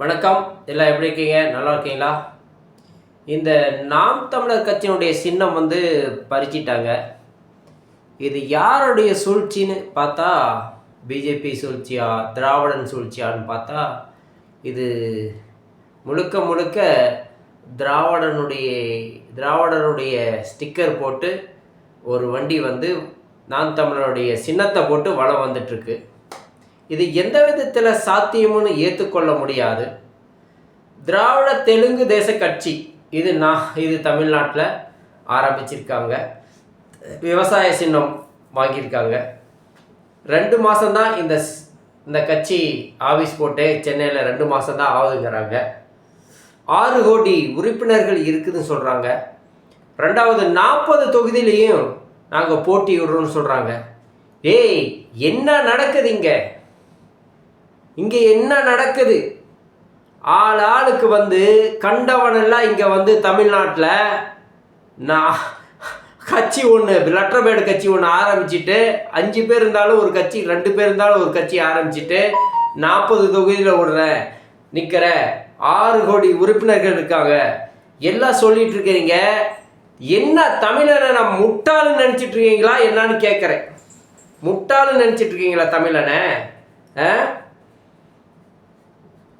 வணக்கம். எல்லாம் எப்படி இருக்கீங்க? நல்லா இருக்கீங்களா? இந்த நாம் தமிழர் கட்சியினுடைய சின்னம் வந்து பறிச்சிட்டாங்க. இது யாருடைய சூழ்ச்சின்னு பார்த்தா பிஜேபி சூழ்ச்சியா திராவிடன் சூழ்ச்சியான்னு பார்த்தா இது முழுக்க முழுக்க திராவிடனுடைய திராவிடனுடைய ஸ்டிக்கர் போட்டு ஒரு வண்டி வந்து நான் தமிழருடைய சின்னத்தை போட்டு வளம் வந்துட்டுருக்கு. இது எந்த விதத்தில் சாத்தியம்னு ஏற்றுக்கொள்ள முடியாது. திராவிட தெலுங்கு தேச கட்சி இது நான் இது தமிழ்நாட்டில் ஆரம்பிச்சிருக்காங்க. விவசாய சின்னம் வாங்கியிருக்காங்க. ரெண்டு மாதம்தான் இந்த ஸ்- இந்த கட்சி ஆஃபீஸ் போட்டு சென்னையில் ரெண்டு மாதம்தான் ஆகுதுங்கிறாங்க. ஆறு கோடி உறுப்பினர்கள் இருக்குதுன்னு சொல்கிறாங்க ரெண்டாவது நாற்பது தொகுதியிலையும் நாங்கள் போட்டி விடுறோம்னு சொல்கிறாங்க ஏய் என்ன நடக்குது இங்கே? இங்கே என்ன நடக்குது? ஆள் ஆளுக்கு வந்து கண்டவனெல்லாம் இங்கே வந்து தமிழ்நாட்டில் நான் கட்சி ஒன்று லெட்டர் பேடு கட்சி ஒன்று ஆரம்பிச்சிட்டு அஞ்சு பேர் இருந்தாலும் ஒரு கட்சி ரெண்டு பேர் இருந்தாலும் ஒரு கட்சி ஆரம்பிச்சிட்டு நாற்பது தொகுதியில் விடுறேன் நிற்கிற ஆறு கோடி உறுப்பினர்கள் இருக்காங்க. எல்லாம் சொல்லிட்டு இருக்கிறீங்க என்ன தமிழனை நான் முட்டாளுன்னு நினச்சிட்டு இருக்கீங்களா? என்னன்னு கேட்குறேன் முட்டாளுன்னு நினச்சிட்டு இருக்கீங்களா தமிழனை? ஆ?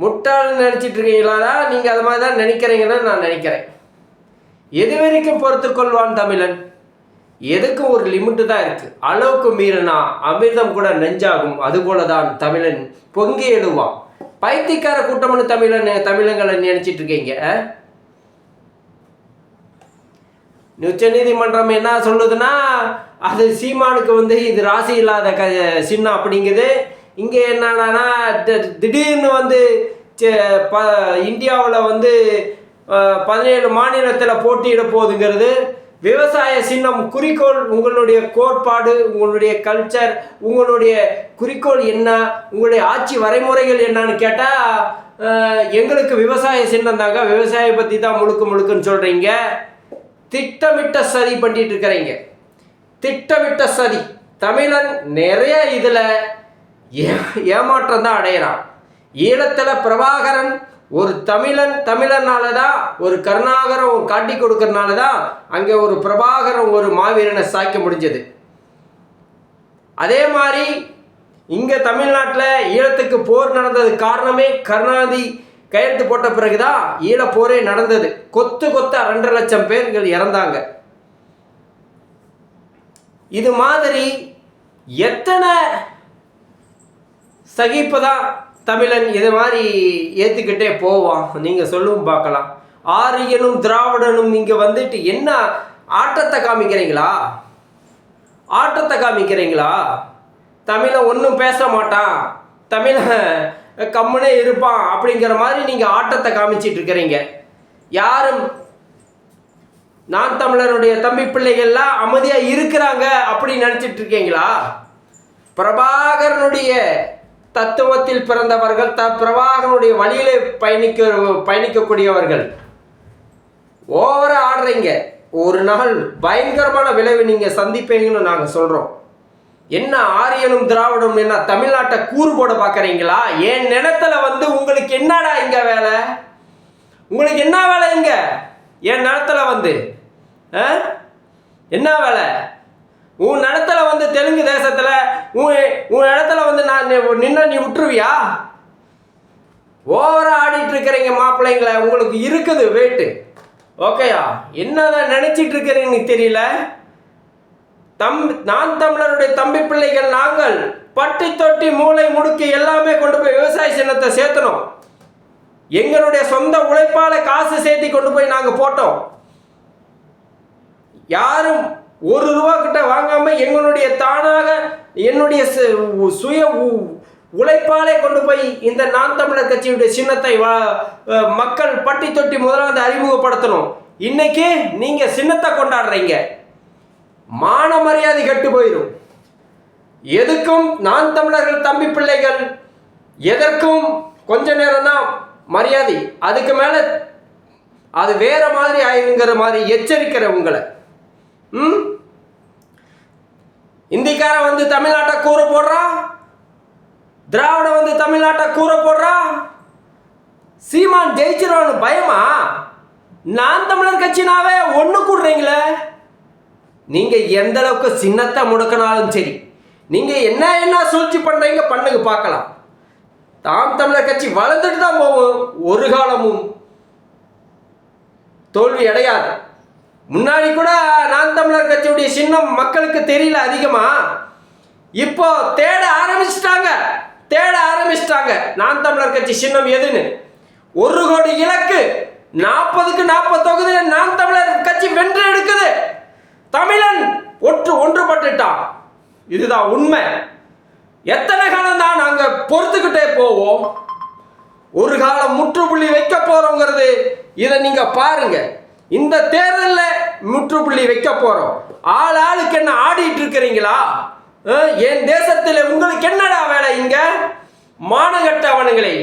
முட்டாள்னு நினச்சிட்டு இருக்கீங்களா? நீங்கள் அது மாதிரி தான் நினைக்கிறீங்கன்னு நான் நினைக்கிறேன். எது வரைக்கும் பொறுத்துக்கொள்வான் தமிழன்? எதுக்கும் ஒரு லிமிட்டு தான் இருக்குது அளவுக்கு மீறினா அமிர்தம் கூட நெஞ்சாகும். அதுபோல தான் தமிழன் பொங்கி எழுவான். பைத்தியக்கார கூட்டம்னு தமிழன் தமிழங்களை நினைச்சிட்டு இருக்கீங்க உச்ச நீதிமன்றம் என்ன சொல்லுதுன்னா அது சீமானுக்கு வந்து இது ராசி இல்லாத க சின்னம் அப்படிங்குது. இங்கே என்னன்னா திடீர்னு வந்து ப இந்தியாவில் வந்து பதினேழு மாநிலத்தில் போட்டியிட போகுதுங்கிறது விவசாய சின்னம் குறிக்கோள் உங்களுடைய கோட்பாடு உங்களுடைய கல்ச்சர் உங்களுடைய குறிக்கோள் என்ன உங்களுடைய ஆட்சி வரைமுறைகள் என்னன்னு கேட்டால் எங்களுக்கு விவசாய சின்னம் தாங்க விவசாயம் பற்றி தான் முழுக்க முழுக்குன்னு சொல்கிறீங்க திட்டமிட்ட சதி பண்ணிட்டு இருக்கிறீங்க. திட்டமிட்ட சதி. தமிழன் நிறைய இதில் ஏமாற்றம் தான் அடையிறான் ஈழத்தில் பிரபாகரன் ஒரு தமிழன் தமிழனால தான் ஒரு கருணாகரம் காட்டி கொடுக்கறனால தான் அங்கே ஒரு பிரபாகரன் ஒரு மாவீரனை சாய்க்க முடிஞ்சது. அதே மாதிரி இங்கே தமிழ்நாட்டில் ஈழத்துக்கு போர் நடந்தது காரணமே கருணாநிதி கையெழுத்து போட்ட பிறகுதான் ஈழப்போரே நடந்தது. கொத்து கொத்த ரெண்டரை லட்சம் பேர்கள் இறந்தாங்க. இது மாதிரி எத்தனை சகிப்புதான் தமிழன் இது மாதிரி ஏற்றுக்கிட்டே போவான்? நீங்கள் சொல்லும் பார்க்கலாம். ஆரியனும் திராவிடனும் இங்கே வந்துட்டு என்ன ஆட்டத்தை காமிக்கிறீங்களா? ஆட்டத்தை காமிக்கிறீங்களா? தமிழை ஒன்றும் பேச மாட்டான். தமிழன் கம்முனே இருப்பான் அப்படிங்கிற மாதிரி நீங்கள் ஆட்டத்தை காமிச்சிட்டு இருக்கிறீங்க. யாரும் நான் தமிழருடைய தம்பி பிள்ளைகள்லாம் அமைதியாக இருக்கிறாங்க அப்படின்னு நினச்சிட்டு இருக்கீங்களா? பிரபாகரனுடைய தத்துவத்தில் பிறந்தவர்கள் த பிரபாகனுடைய வழியிலே பயணிக்க பயணிக்கக்கூடியவர்கள். ஓவர ஆடுறீங்க. ஒரு நாள் பயங்கரமான விளைவு நீங்கள் சந்திப்பீங்கன்னு நாங்கள் சொல்கிறோம் என்ன ஆரியனும் திராவிடம் என்ன தமிழ்நாட்டை கூறு போட பார்க்குறீங்களா என் நிலத்துல வந்து உங்களுக்கு என்னடா இங்கே வேலை? உங்களுக்கு என்ன வேலை இங்கே? என் நிலத்தில் வந்து ஆ? என்ன வேலை? உன் நிலத்துல வந்து தெலுங்கு தேசத்தில் உன் உன் இடத்துல வந்து நான் நின்று நீ விட்டுருவியா? ஓவரா ஆடிட்டு இருக்கிறீங்க மாப்பிள்ளைங்களை. உங்களுக்கு இருக்குது வெயிட்டு ஓகேயா என்னதான் நினைச்சிட்டு இருக்கிறீங்கன்னு தெரியல. தம் நான் தமிழருடைய தம்பி பிள்ளைகள் நாங்கள் பட்டி தொட்டி மூளை முடுக்கி எல்லாமே கொண்டு போய் விவசாய சின்னத்தை சேர்த்தணும். எங்களுடைய சொந்த உழைப்பால காசு சேர்த்தி கொண்டு போய் நாங்கள் போட்டோம். யாரும் ஒரு ரூபா கிட்ட வாங்காம எங்களுடைய தானாக என்னுடைய சு- சுய உ- உழைப்பாலே கொண்டு போய் இந்த நான் தமிழர் கட்சியுடைய சின்னத்தை வ- மக்கள் பட்டி தொட்டி முதலாவது அறிமுகப்படுத்தணும். இன்னைக்கு நீங்க சின்னத்தை கொண்டாடுறீங்க. மான மரியாதை கெட்டு போயிடும் எதுக்கும் நான் தமிழர்கள் தம்பி பிள்ளைகள் எதற்கும் கொஞ்ச நேரம் தான் மரியாதை. அதுக்கு மேல அது வேற மாதிரி ஆயிருங்கிற மாதிரி எச்சரிக்கிற உங்களை. ம்? இந்திக்காரன் வந்து தமிழ்நாட்டை கூற போடுறா? திராவிட வந்து தமிழ்நாட்டை கூற போடுறான் சீமான் ஜெயிச்சிருவான்னு பயமா? நான் தமிழர் கட்சினாவே ஒன்று கூடுறீங்களே? நீங்கள் எந்த அளவுக்கு சின்னத்தை முடக்கினாலும் சரி நீங்கள் என்ன என்ன சூழ்ச்சி பண்ணுறீங்க பண்ணுங்க பார்க்கலாம். தாம் தமிழர் கட்சி வளர்ந்துட்டு தான் போகும். ஒரு காலமும் தோல்வி அடையாது. முன்னாடி கூட நான் தமிழர் கட்சியுடைய சின்னம் மக்களுக்கு தெரியல அதிகமா. இப்போ தேட ஆரம்பிச்சிட்டாங்க. தேட ஆரம்பிச்சிட்டாங்க. நான் தமிழர் கட்சி சின்னம் எதுன்னு. ஒரு கோடி இலக்கு நாற்பதுக்கு நாற்பது தொகுதியில் நான் தமிழர் கட்சி வென்று எடுக்குது. தமிழன் ஒற்று ஒன்றுபட்டுட்டான். இதுதான் உண்மை. எத்தனை காலம் தான் நாங்க பொறுத்துக்கிட்டே போவோம்? ஒரு காலம் முற்றுப்புள்ளி வைக்க போறோங்கிறது இதை நீங்க பாருங்க. இந்த தேர்தலில் முற்றுப்புள்ளி வைக்க போகிறோம் ஆள் ஆளுக்கு என்ன ஆடிட்டு இருக்கிறீங்களா? என் தேசத்தில் உங்களுக்கு என்னடா வேலை இங்க? மானகட்டவனுங்களே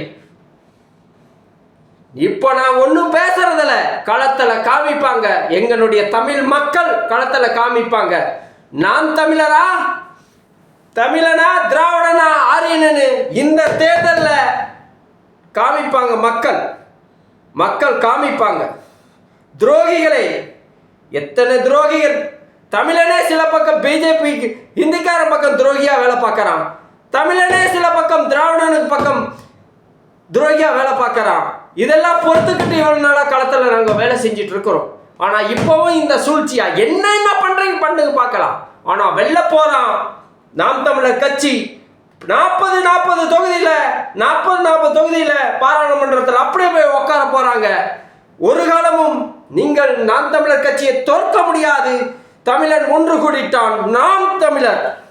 இப்போ நான் ஒன்றும் பேசுறதில்ல. களத்தில் காமிப்பாங்க. எங்களுடைய தமிழ் மக்கள் களத்தில் காமிப்பாங்க. நான் தமிழரா? தமிழனா திராவிடனா ஆரியனு இந்த தேர்தலில் காமிப்பாங்க மக்கள். மக்கள் காமிப்பாங்க. துரோகிகளே எத்தனை துரோகிகள்? தமிழனே சில பக்கம் பிஜேபிக்கு இந்திக்கார பக்கம் துரோகியா வேலை பார்க்கறான். தமிழனே சில பக்கம் திராவிடனுக்கு பக்கம் துரோகியா வேலை பார்க்கறான். இதெல்லாம் பொறுத்துக்கிட்டு இவ்வளவு நாளா களத்துல நாங்க வேலை செஞ்சுட்டு இருக்கிறோம். ஆனா இப்பவும் இந்த சூழ்ச்சியா? என்ன என்ன பண்றீங்க? பண்ணுங்க பார்க்கலாம். ஆனா வெளில போறான். நாம் தமிழர் கட்சி. நாற்பது நாற்பது தொகுதியில நாற்பது நாற்பது தொகுதியில பாராளுமன்றத்தில் அப்படியே போய் உட்கார போறாங்க. ஒரு காலமும் நீங்கள் நான் தமிழர் கட்சியை தோற்க முடியாது. தமிழன் ஒன்று கூடிட்டான் நாம் தமிழர்.